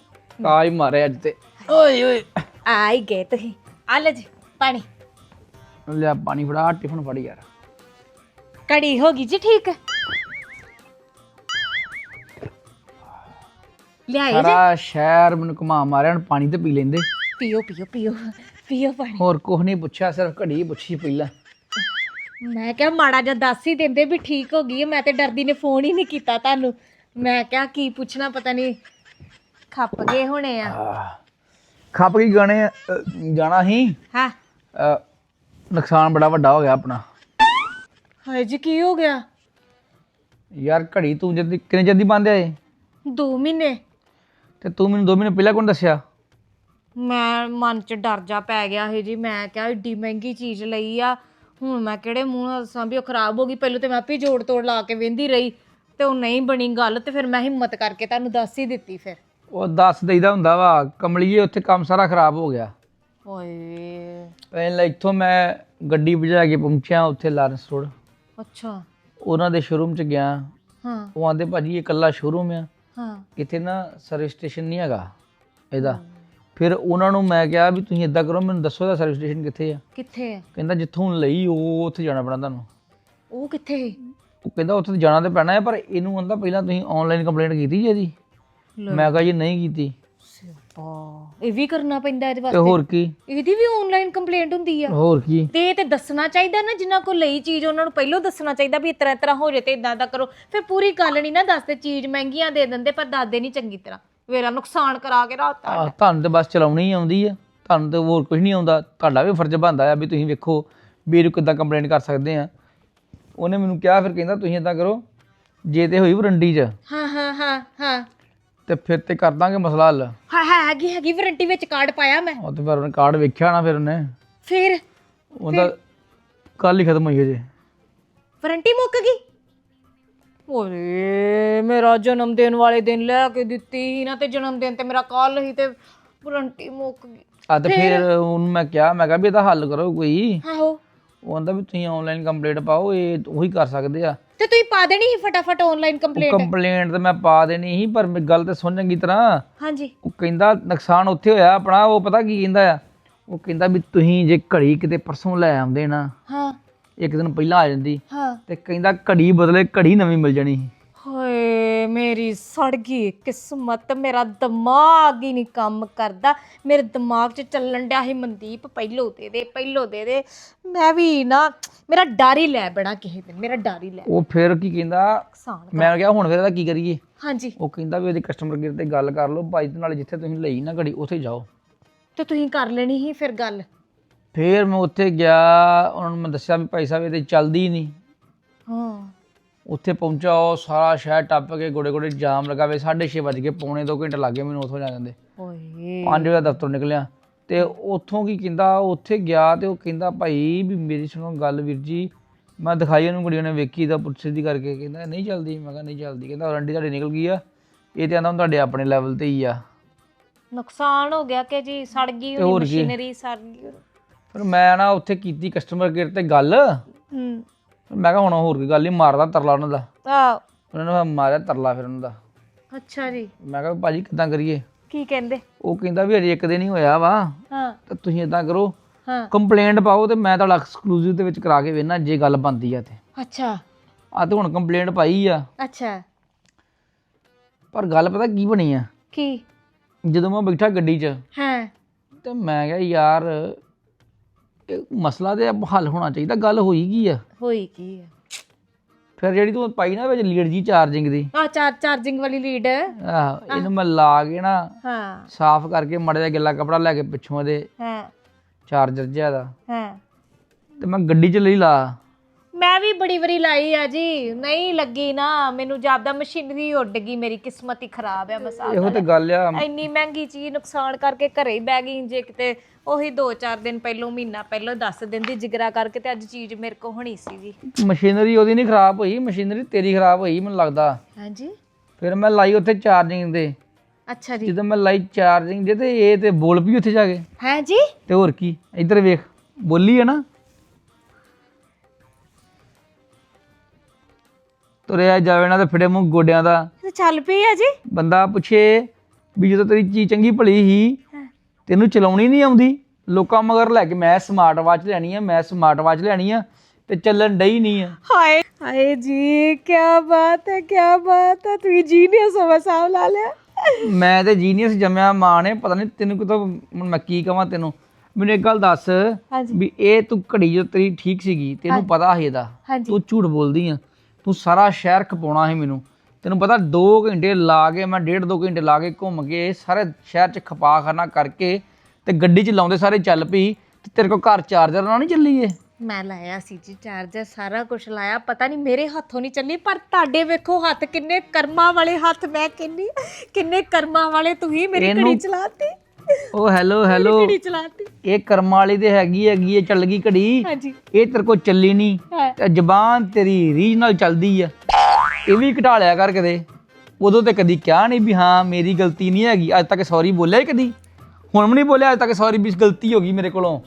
ਕਾਜ ਮਾਰੇ ਅੱਜ ਤੇ। ਓਏ ਓਏ। ਆ ਹੀ ਗਏ ਤੁਸੀਂ। ਆ ਲੈ ਜੀ ਪਾਣੀ। ਲਿਆ ਪਾਣੀ ਫੜਾ ਟਿਫਨ ਫੜ ਯਾਰ। ਘੜੀ ਹੋ ਗਈ ਜੀ ਠੀਕ? ਲਿਆਏ ਜੀ? ਸਾਰਾ ਸ਼ਹਿਰ ਮੈਨੂੰ ਘੁਮਾ ਮਾਰਿਆ ਹੁਣ ਪਾਣੀ ਤੇ ਪੀ ਲੈਂਦੇ। ਪੀਓ ਪੀਓ ਪੀਓ ਪੀਓ ਪਾਣੀ। ਹੋਰ ਕੁਝ ਨਹੀਂ ਪੁੱਛਿਆ ਸਿਰਫ ਘੜੀ ਪੁੱਛੀ ਪਹਿਲਾਂ। ਮੈਂ ਕਿਹਾ ਮਾੜਾ ਜਿਹਾ ਦੱਸ ਹੀ ਦਿੰਦੇ ਵੀ ਠੀਕ ਹੋ ਗਈ ਹੈ ਮੈਂ ਤੇ ਡਰਦੀ ਨੇ ਫੋਨ ਹੀ ਨਹੀਂ ਕੀਤਾ ਤੁਹਾਨੂੰ। ਮੈਂ ਕਿਹਾ ਕੀ ਪੁੱਛਣਾ ਪਤਾ ਨਹੀਂ ਖੱਪ ਗਏ ਹੋਣੇ ਆ। ਖੱਪ ਕੇ ਗਾਣੇ ਜਾਣਾ ਸੀ? ਹਾਂ। ਨੁਕਸਾਨ ਬੜਾ ਵੱਡਾ ਹੋ ਗਿਆ ਆਪਣਾ। ਹਾਏ ਜੀ ਕੀ ਹੋ ਗਿਆ? ਯਾਰ ਘੜੀ ਤੂੰ ਜਦ ਕਿੰਨੇ ਜਲਦੀ ਬੰਦ ਆਏ 2 ਮਹੀਨੇ। ਤੇ ਤੂੰ ਮੈਨੂੰ 2 ਮਹੀਨੇ ਪਹਿਲਾਂ ਕੋਣ ਦੱਸਿਆ? ਮੈਂ ਮਨ ਚ ਡਰ ਜਾ ਪੈ ਗਿਆ ਹੈ ਜੀ। ਮੈਂ ਕਿਹਾ ਏਡੀ ਮਹਿੰਗੀ ਚੀਜ਼ ਲਈ ਆ। ਹੁਣ ਮੈਂ ਕਿਹੜੇ ਮੂੰਹ ਨਾਲ ਦੱਸਾਂ ਵੀ ਉਹ ਖਰਾਬ ਹੋ ਗਈ। ਪਹਿਲਾਂ ਤੇ ਮੈਂ ਆਪੇ ਜੋੜ ਤੋੜ ਲਾ ਕੇ ਵੇਂਦੀ ਰਹੀ ਤੇ ਉਹ ਨਹੀਂ ਬਣੀ ਗੱਲ ਤੇ ਫਿਰ ਮੈਂ ਹਿੰਮਤ ਕਰਕੇ ਤੁਹਾਨੂੰ ਦੱਸ ਹੀ ਦਿੱਤੀ ਫਿਰ। ਉਹ ਦੱਸ ਦਈਦਾ ਹੁੰਦਾ ਵਾ। ਕਮਲੀਏ ਉੱਥੇ ਕੰਮ ਸਾਰਾ ਖਰਾਬ ਹੋ ਗਿਆ। ਓਏ। ਪਹਿਲਾਂ ਇੱਥੋਂ ਮੈਂ ਗੱਡੀ ਭਜਾ ਕੇ ਪਹੁੰਚਿਆ ਉੱਥੇ ਲਾਰੈਂਸ ਰੋਡ। ਅੱਛਾ। ਉਹਨਾਂ ਦੇ ਸ਼ੋਰੂਮ 'ਚ ਗਿਆ। ਹਾਂ। ਉਹ ਆਂਦੇ ਭਾਜੀ ਇਹ ਇਕੱਲਾ ਸ਼ੋਰੂਮ ਆ। ਹਾਂ। ਇੱਥੇ ਨਾ ਸਰਵਿਸ ਸਟੇਸ਼ਨ ਨਹੀਂ ਹੈਗਾ ਇਹਦਾ। ਫਿਰ ਉਹਨਾਂ ਨੂੰ ਮੈਂ ਕਿਹਾ ਵੀ ਤੁਸੀਂ ਇਦਾਂ ਕਰੋ ਮੈਨੂੰ ਦੱਸੋ ਇਹਦਾ ਸਰਵਿਸ ਸਟੇਸ਼ਨ ਕਿੱਥੇ ਆ। ਕਿੱਥੇ ਆ? ਕਹਿੰਦਾ ਜਿੱਥੋਂ ਲਈ ਉਹ ਉੱਥੇ ਜਾਣਾ ਪੈਣਾ ਤੁਹਾਨੂੰ। ਉਹ ਕਿੱਥੇ ਸੀ? ਉਹ ਕਹਿੰਦਾ ਉੱਥੇ ਤਾਂ ਜਾਣਾ ਤੇ ਪੈਣਾ ਹੈ ਪਰ ਇਹਨੂੰ ਕਹਿੰਦਾ ਪਹਿਲਾਂ ਤੁਸੀਂ ਆਨਲਾਈਨ ਕੰਪਲੇਂਟ ਕੀਤੀ ਜੀ ਇਹਦੀ। ਲੈ। ਮੈਂ ਕਿਹਾ ਜੀ ਨਹੀਂ ਕੀਤੀ। ਸਿਆਪਾ ਇਹ ਵੀ ਕਰਨਾ ਪੈਂਦਾ ਇਹਦੇ ਤੇ ਵਾਸਤੇ? ਹੋਰ ਕੀ? ਇਹਦੀ ਵੀ ਆਨਲਾਈਨ ਕੰਪਲੇਂਟ ਹੁੰਦੀ ਆ। ਹੋਰ ਕੀ? ਤੇ ਇਹ ਤੇ ਦੱਸਣਾ ਚਾਹੀਦਾ ਨਾ ਜਿਨ੍ਹਾਂ ਕੋਲ ਲਈ ਚੀਜ਼ ਉਹਨਾਂ ਨੂੰ ਪਹਿਲਾਂ ਦੱਸਣਾ ਚਾਹੀਦਾ ਵੀ ਇਸ ਤਰ੍ਹਾਂ ਇਸ ਤਰ੍ਹਾਂ ਹੋ ਜੇ ਤੇ ਇਦਾਂ ਦਾ ਕਰੋ। ਫਿਰ ਪੂਰੀ ਗੱਲ ਨਹੀਂ ਨਾ ਦੱਸਦੇ ਚੀਜ਼ ਮਹਿੰਗੀਆਂ ਦੇ ਦਿੰਦੇ ਪਰ ਦੱਸਦੇ ਨਹੀਂ ਚੰਗੀ ਤਰ੍ਹਾਂ। ਮੇਰਾ ਨੁਕਸਾਨ ਕਰਾ ਕੇ ਰਾਤ ਆਹ, ਤੁਹਾਨੂੰ ਤੇ ਬਸ ਚਲਾਉਣੀ ਹੀ ਆਉਂਦੀ ਆ। ਤੁਹਾਨੂੰ ਤੇ ਹੋਰ ਕੁਝ ਨਹੀਂ ਆਉਂਦਾ। ਤੁਹਾਡਾ ਵੀ ਫਰਜ਼ ਬਣਦਾ ਆ ਵੀ ਤੁਸੀਂ ਵੇਖੋ ਵੀ ਇਹਨੂੰ ਕਿੱਦਾਂ ਕੰਪਲੇਂਟ ਕਰ ਸਕਦੇ ਆ। ਉਹਨੇ ਮੈਨੂੰ ਕਿਹਾ ਫਿਰ ਕਹਿੰਦਾ ਤੁਸੀਂ ਇਦਾਂ ਕਰੋ ਜੇ ਤੇ ਹੋਈ ਵਾਰੰਟੀ 'ਚ। ਹਾਂ ਹਾਂ ਹਾਂ ਹਾਂ। ਤੇ ਫਿਰ ਤੇ ਕਰ ਦਾਂਗੇ ਮਸਲਾ ਹੱਲ। ਹਾਂ ਹੈਗੀ ਹੈਗੀ ਵਾਰੰਟੀ ਵਿੱਚ ਕਾਰਡ ਪਾਇਆ ਮੈਂ। ਉਹ ਤੇ ਫਿਰ ਉਹਨੇ ਕਾਰਡ ਵੇਖਿਆ ਨਾ ਫਿਰ ਉਹਨੇ। ਫਿਰ? ਉਹਦਾ ਕੱਲ ਹੀ ਖਤਮ ਹੋਈ ਜੇ ਵਾਰੰਟੀ ਮੁੱਕ ਗਈ? ਓਏ ਮੇਰਾ ਜਨਮ ਦਿਨ ਵਾਲੇ ਦਿਨ ਲੈ ਕੇ ਦਿੱਤੀ ਸੀ ਨਾ ਤੇ ਜਨਮ ਦਿਨ ਤੇ ਮੇਰਾ ਕੱਲ ਹੀ ਤੇ ਵਾਰੰਟੀ ਮੁੱਕ ਗਈ। ਆ ਤੇ ਫਿਰ ਉਹਨੂੰ ਮੈਂ ਕਿਹਾ ਮੈਂ ਕਿਹਾ ਵੀ ਇਹਦਾ ਹੱਲ ਕਰੋ ਕੋਈ। ਆਹੋ। ਉਹ ਕਹਿੰਦਾ ਵੀ ਤੁਸੀਂ ਆਨਲਾਈਨ ਕੰਪਲੇਂਟ ਪਾਓ ਇਹ ਉਹੀ ਕਰ ਸਕਦੇ ਆ। ਤੇ ਤੁਸੀਂ ਪਾ ਦੇਣੀ ਸੀ ਫਟਾਫਟ ਆਨਲਾਈਨ ਕੰਪਲੇਂਟ ਕੰਪਲੇਂਟ ਤੇ ਮੈਂ ਪਾ ਦੇਣੀ ਸੀ ਪਰ ਮੇਰੀ ਗੱਲ ਤੇ ਸੁਣ ਚੰਗੀ ਤਰ੍ਹਾਂ। ਹਾਂਜੀ। ਉਹ ਕਹਿੰਦਾ ਨੁਕਸਾਨ ਉੱਥੇ ਹੋਇਆ ਆਪਣਾ ਉਹ ਪਤਾ ਕੀ ਕਹਿੰਦਾ ਆ? ਉਹ ਕਹਿੰਦਾ ਵੀ ਤੁਸੀਂ ਜੇ ਘੜੀ ਕਿਤੇ ਪਰਸੋਂ ਲੈ ਆਉਂਦੇ ਨਾ ਹਾਂ। ਇੱਕ ਦਿਨ ਪਹਿਲਾਂ ਆ ਜਾਂਦੀ। ਹਾਂ। ਤੇ ਕਹਿੰਦਾ ਘੜੀ ਬਦਲੇ ਘੜੀ ਨਵੀਂ ਮਿਲ ਜਾਣੀ ਸੀ। ਮੇਰੀ ਸੜ ਗਈ ਕਿਸਮਤ ਮੇਰਾ ਦਿਮਾਗ ਹੀ ਨਹੀਂ ਕੰਮ ਕਰਦਾ। ਮੇਰੇ ਦਿਮਾਗ 'ਚ ਚੱਲਣ ਡਿਆ ਸੀ ਮਨਦੀਪ ਪਹਿਲੋ ਦੇ ਦੇ ਪਹਿਲੋ ਦੇ ਦੇ। ਮੈਂ ਵੀ ਨਾ ਮੇਰਾ ਡਰ ਹੀ ਲੈ ਬੜਾ ਕਿਸੇ ਦਿਨ ਮੇਰਾ ਡਰ ਹੀ ਲੈ। ਉਹ ਫਿਰ ਕੀ ਕਹਿੰਦਾ? ਨੁਕਸਾਨ ਮੈਂ ਕਿਹਾ ਹੁਣ ਫਿਰ ਇਹਦਾ ਕੀ ਕਰੀਏ? ਹਾਂਜੀ। ਉਹ ਕਹਿੰਦਾ ਵੀ ਉਹਦੇ ਕਸਟਮਰ ਕੇਅਰ ਤੇ ਗੱਲ ਕਰ ਲਓ ਭਾਈ ਦੇ ਨਾਲ ਜਿੱਥੇ ਤੁਸੀਂ ਲਈ ਨਾ ਘੜੀ ਉੱਥੇ ਜਾਓ। ਤੇ ਤੁਸੀਂ ਕਰ ਲੈਣੀ ਸੀ ਫਿਰ ਗੱਲ? ਫਿਰ ਮੈਂ ਉੱਥੇ ਗਿਆ ਉਹਨਾਂ ਨੂੰ ਮੈਂ ਦੱਸਿਆ ਵੀ ਭਾਈ ਸਾਹਿਬ ਇਹ ਤੇ ਚੱਲਦੀ ਨਹੀਂ। ਹਾਂ। ਉੱਥੇ ਪਹੁੰਚਾ ਉਹ ਸਾਰਾ ਸ਼ਹਿਰ ਟੱਪ ਕੇ ਗੋੜੇ ਗੋੜੇ ਜਾਮ ਲਗਾ ਵੇ 6:30 ਵਜ ਗਏ ਪੌਣੇ 2 ਘੰਟੇ ਲੱਗੇ ਮੈਨੂੰ ਉੱਥੋਂ ਜਾ ਜਾਂਦੇ ਓਏ। 5 ਵਜੇ ਦਫ਼ਤਰ ਨਿਕਲਿਆ। ਤੇ ਉੱਥੋਂ ਕੀ ਕਹਿੰਦਾ ਉੱਥੇ ਗਿਆ ਤੇ ਉਹ ਕਹਿੰਦਾ ਭਾਈ ਵੀ ਮੇਰੀ ਸੁਣੋ ਗੱਲ ਵੀਰ ਜੀ ਮੈਂ ਦਿਖਾਈ ਉਹਨੂੰ ਕੁੜੀ ਨੇ ਵੇਖੀ ਤਾਂ ਪੁੱਛ ਦੀ ਕਰਕੇ ਕਹਿੰਦਾ ਨਹੀਂ ਚੱਲਦੀ। ਮੈਂ ਕਿਹਾ ਨਹੀਂ ਚੱਲਦੀ। ਕਹਿੰਦਾ ਵਾਰੰਟੀ ਤੁਹਾਡੀ ਨਿਕਲ ਗਈ ਆ ਇਹ ਤੇ ਆਂਦਾ ਹੁਣ ਤੁਹਾਡੇ ਆਪਣੇ ਲੈਵਲ ਤੇ ਹੀ ਆ। ਨੁਕਸਾਨ ਹੋ ਗਿਆ ਕਿ ਜੀ ਸੜ ਗਈ ਤੇ ਉਹਦੀ ਕੀ? ਮਸ਼ੀਨਰੀ ਸੜ ਗਈ। ਫਿਰ ਮੈਂ ਨਾ ਉੱਥੇ ਕੀਤੀ ਕਸਟਮਰ ਕੇਅਰ ਤੇ ਗੱਲ। ਹੂੰ। ਮੈਂ ਕਿਹਾ ਹੁਣ ਹੋਰ ਕੀ ਗੱਲ ਨਹੀਂ ਮਾਰਦਾ ਤਰਲਾ ਉਹਨਾਂ ਦਾ। ਆ ਉਹਨਾਂ ਨੇ ਮਾਰਿਆ ਤਰਲਾ ਫਿਰ ਉਹਨਾਂ ਦਾ। ਅੱਛਾ ਜੀ। ਮੈਂ ਕਿਹਾ ਭਾਜੀ ਕਿੱਦਾਂ ਕਰੀਏ? ਕੀ ਕਹਿੰਦੇ? ਉਹ ਕਹਿੰਦਾ ਵੀ ਅਜੇ ਇੱਕ ਦਿਨ ਹੀ ਹੋਇਆ ਵਾ। ਹਾਂ। ਤਾਂ ਤੁਸੀਂ ਇਦਾਂ ਕਰੋ ਹਾਂ। ਕੰਪਲੇਂਟ ਪਾਓ ਤੇ ਮੈਂ ਤੁਹਾਡਾ ਐਕਸਕਲੂਸਿਵ ਦੇ ਵਿੱਚ ਕਰਾ ਕੇ ਵੇਖਣਾ ਜੇ ਗੱਲ ਬਣਦੀ ਆ ਤੇ। ਅੱਛਾ। ਆ ਤੇ ਹੁਣ ਕੰਪਲੇਂਟ ਪਾਈ ਆ। ਅੱਛਾ। ਪਰ ਗੱਲ ਪਤਾ ਕੀ ਬਣੀ ਆ? ਕੀ? ਜਦੋਂ ਮੈਂ ਬੈਠਾ ਗੱਡੀ 'ਚ ਹਾਂ। ਤੇ ਮੈਂ ਕਿਹਾ ਯਾਰ ਮਸਲਾ ਤੇ ਹੱਲ ਹੋਣਾ ਚਾਹੀਦਾ ਗੱਲ ਹੋਈ ਕੀ ਆ? ਹੋਈ ਕੀ ਹੈ ਫਿਰ ਜਿਹੜੀ ਤੂੰ ਪਾਈ ਨਾ ਵਿੱਚ ਲੀਡ ਜੀ ਚਾਰਜਿੰਗ ਦੀ। ਆ ਚਾਰ ਚਾਰਜਿੰਗ ਵਾਲੀ ਲੀਡ। ਆਹ ਇਹਨੂੰ ਮੈਂ ਲਾ ਕੇ ਨਾ ਹਾਂ। ਸਾਫ਼ ਕਰਕੇ ਮੜ ਜਾ ਗਿੱਲਾ ਕਪੜਾ ਲੈ ਕੇ ਪਿੱਛੋਂ ਇਹਦੇ ਹਾਂ। ਚਾਰਜਰ ਜਿਹਾ ਦਾ ਹਾਂ। ਤੇ ਮੈਂ ਗੱਡੀ 'ਚ ਲਈ ਲਾ। ਮੈਂ ਵੀ ਬੜੀ ਵਾਰੀ ਲਾਈ ਆ ਜੀ। ਨਹੀਂ ਲੱਗੀ ਨਾ ਮੈਨੂੰ ਜਾਪਦਾ ਮਸ਼ੀਨਰੀ ਉੱਡ ਗਈ ਮੇਰੀ ਕਿਸਮਤ ਹੀ ਖਰਾਬ ਆ ਮਸਾ ਇਹੋ ਤੇ ਗੱਲ ਆ। ਇੰਨੀ ਮਹਿੰਗੀ ਚੀਜ਼ ਨੁਕਸਾਨ ਕਰਕੇ ਘਰੇ ਹੀ ਬਹਿ ਗਈ ਜੇ ਕਿਤੇ ਉਹੀ 2-4 ਦਿਨ ਪਹਿਲੋਂ ਮਹੀਨਾ ਪਹਿਲੋਂ ਦੱਸ ਦਿੰਦੀ ਜਿਗਰਾ ਕਰਕੇ ਤੇ ਅੱਜ ਚੀਜ਼ ਮੇਰੇ ਕੋ ਹੋਣੀ ਸੀ ਜੀ। ਮਸ਼ੀਨਰੀ ਉਹਦੀ ਨਹੀਂ ਖਰਾਬ ਹੋਈ ਮਸ਼ੀਨਰੀ ਤੇਰੀ ਖਰਾਬ ਹੋਈ ਮੈਨੂੰ ਲੱਗਦਾ। ਹਾਂਜੀ? ਫਿਰ ਮੈਂ ਲਾਈ ਉੱਥੇ ਚਾਰਜਿੰਗ ਦੇ। ਅੱਛਾ ਜੀ। ਜਦੋਂ ਮੈਂ ਲਾਈ ਚਾਰਜਿੰਗ ਜੇ ਤੇ ਇਹ ਤੇ ਬੋਲ ਪਈ ਉੱਥੇ ਜਾ ਕੇ। ਹੈ ਜੀ? ਤੇ ਹੋਰ ਕੀ ਇੱਧਰ ਵੇਖ ਬੋਲੀ ਹੈ ਨਾ? ਤੁਰਿਆ ਜਾਵੇ ਨਾ ਤੇ ਫਿੜੇ ਮੂੰਹ ਗੋਡਿਆਂ ਦਾ। ਇਹ ਚੱਲ ਪਈ ਆ ਜੀ। ਬੰਦਾ ਪੁੱਛੇ ਵੀ ਜਦੋਂ ਤੇਰੀ ਚੀਜ਼ ਚੰਗੀ ਭਲੀ ਹੀ। ਤੈਨੂੰ ਚਲਾਉਣੀ ਨਹੀਂ ਆਉਂਦੀ? ਲੋਕਾਂ ਮਗਰ ਲੈ ਕੇ ਮੈਂ ਸਮਾਰਟ ਵਾਚ ਲੈਣੀ ਆ ਮੈਂ ਸਮਾਰਟ ਵਾਚ ਲੈਣੀ ਆ ਤੇ ਚੱਲਣ ਡਈ ਨਹੀਂ ਆ। ਹਾਏ ਹਾਏ ਜੀ ਕੀ ਬਾਤ ਹੈ ਕੀ ਬਾਤ ਹੈ। ਤੂੰ ਜੀਨੀਅਸ ਹੋ ਵਸਾਵ ਲਾ ਲਿਆ। ਮੈਂ ਤੇ ਜੀਨੀਅਸ ਜੰਮਿਆ ਮਾਂ ਨੇ ਪਤਾ ਨਹੀਂ ਤੈਨੂੰ ਕਿਤੋਂ ਹੁਣ ਮੈਂ ਕੀ ਕਵਾਂ ਤੈਨੂੰ। ਮੈਨੂੰ ਇੱਕ ਗੱਲ ਦੱਸ। ਵੀ ਇਹ ਤੂੰ ਘੜੀ ਜੋ ਤੇਰੀ ਠੀਕ ਸੀਗੀ ਤੈਨੂੰ ਪਤਾ ਸੀ ਇਹਦਾ। ਤੂੰ ਝੂਠ ਬੋਲਦੀ ਆ। ਤੂੰ ਸਾਰਾ ਸ਼ਹਿਰ ਖਪਾਉਣਾ ਸੀ ਮੈਨੂੰ। ਤੈਨੂੰ ਪਤਾ 2 ਘੰਟੇ ਲਾ ਕੇ ਮੈਂ ਡੇਢ 2 ਘੰਟੇ ਲਾ ਕੇ ਘੁੰਮ ਕੇ ਸਾਰੇ ਸ਼ਹਿਰ ਚ ਖਪਾ ਖਾਨਾ ਕਰਕੇ ਤੇ ਗੱਡੀ ਚ ਲਾਉਂਦੇ ਸਾਰੇ ਚੱਲ ਪਈ ਤੇ ਤੇਰੇ ਕੋਲ ਘਰ ਚਾਰਜਰ ਨਾਲ ਨਹੀਂ ਚੱਲੀ ਏ ਮੈਂ ਲਾਇਆ ਸੀ ਜੀ ਚਾਰਜਰ ਸਾਰਾ ਕੁਝ ਲਾਇਆ। ਪਤਾ ਨਹੀਂ ਮੇਰੇ ਹੱਥੋਂ ਨਹੀਂ ਚੱਲੀ ਪਰ ਤੁਹਾਡੇ ਵੇਖੋ ਹੱਥ ਕਿੰਨੇ ਕਰਮਾਂ ਵਾਲੇ ਹੱਥ ਮੈਂ ਕਿੰਨੀ ਕਿੰਨੇ ਕਰਮਾਂ ਵਾਲੇ ਤੁਸੀਂ ਮੇਰੀ ਘੜੀ ਚਲਾਤੀ। ਓ ਹੈਲੋ ਹੈਲੋ। ਘੜੀ ਚਲਾਤੀ? ਇਹ ਕਰਮਾਂ ਵਾਲੀ ਤੇ ਹੈਗੀ ਹੈਗੀ ਏ ਚੱਲ ਗਈ ਘੜੀ। ਹਾਂਜੀ। ਇਹ ਤੇਰੇ ਕੋਲ ਚੱਲੀ ਨਹੀਂ। ਹੈ। ਤੇ ਜ਼ਬਾਨ ਤੇਰੀ ਰੀਝ ਨਾਲ ਚੱਲਦੀ ਆ। ਇਹ ਵੀ ਘਟਾ ਲਿਆ ਕਰ ਕਦੇ। ਉਦੋਂ ਤੇ ਕਦੀ ਕਿਹਾ ਨਹੀਂ ਵੀ ਹਾਂ ਮੇਰੀ ਗਲਤੀ ਨਹੀਂ ਹੈਗੀ। ਅੱਜ ਤੱਕ ਸੌਰੀ ਬੋਲਿਆ ਹੀ ਕਦੀ? ਹੁਣ ਵੀ ਨਹੀਂ ਬੋਲਿਆ ਅੱਜ ਤੱਕ ਸੌਰੀ ਵੀ ਗਲਤੀ ਹੋ ਗਈ ਮੇਰੇ ਕੋਲੋਂ।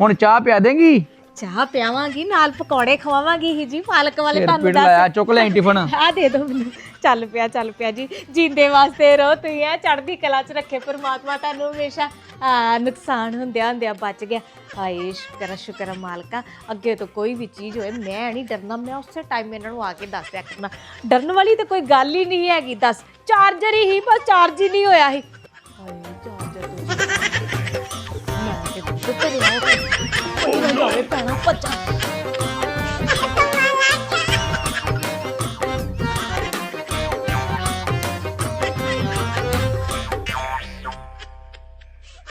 ਹੁਣ ਚਾਹ ਪਿਆ ਦੇਂਗੀ? ਚਾਹ ਪਿਆਵਾਂਗੀ ਨਾਲ ਪਕੌੜੇ ਖਵਾਵਾਂਗੀ ਹੀ ਜੀ ਪਾਲਕ ਵਾਲੇ ਤੁਹਾਨੂੰ ਦੱਸ ਲਾਇਆ ਚੁੱਕ ਲੈ ਟਿਫਨ ਆ ਦੇ ਦੋ ਮੈਨੂੰ। ਚੱਲ ਪਿਆ ਚੱਲ ਪਿਆ ਜੀ। ਜਿੰਦੇ ਵਾਸਤੇ ਰਹੋ ਤੁਸੀਂ ਐ ਚੜ੍ਹਦੀ ਕਲਾ ਚ ਰੱਖੇ ਪਰਮਾਤਮਾ ਤੁਹਾਨੂੰ ਹਮੇਸ਼ਾ। ਆ, ਨੁਕਸਾਨ ਹੁੰਦਿਆਂ ਹੁੰਦਿਆਂ ਬਚ ਗਿਆ। ਹਾਏ ਸ਼ੁਕਰ ਆ, ਸ਼ੁਕਰ ਆ ਮਾਲਕਾ। ਅੱਗੇ ਤੋਂ ਕੋਈ ਵੀ ਚੀਜ਼ ਹੋਏ ਮੈਂ ਨਹੀਂ ਡਰਨਾ ਮੈਂ ਉਸੇ ਟਾਈਮ ਇਹਨਾਂ ਨੂੰ ਆ ਕੇ ਦੱਸ ਦਿਆ ਕਰਨਾ। ਡਰਨ ਵਾਲੀ ਤਾਂ ਕੋਈ ਗੱਲ ਹੀ ਨਹੀਂ ਹੈਗੀ ਦੱਸ। ਚਾਰਜਰ ਹੀ ਬਸ ਚਾਰਜ ਹੀ ਨਹੀਂ ਹੋਇਆ ਸੀ। ਹਾਏ ਚਾਰਜਰ ਤੋਂ ਮੈਂ ਤੇ ਦੁੱਧ ਤੇ ਲਾਉ ਕੋਈ ਨਾ ਜਾਵੇ ਪੈਣਾ ਪੱਚਾ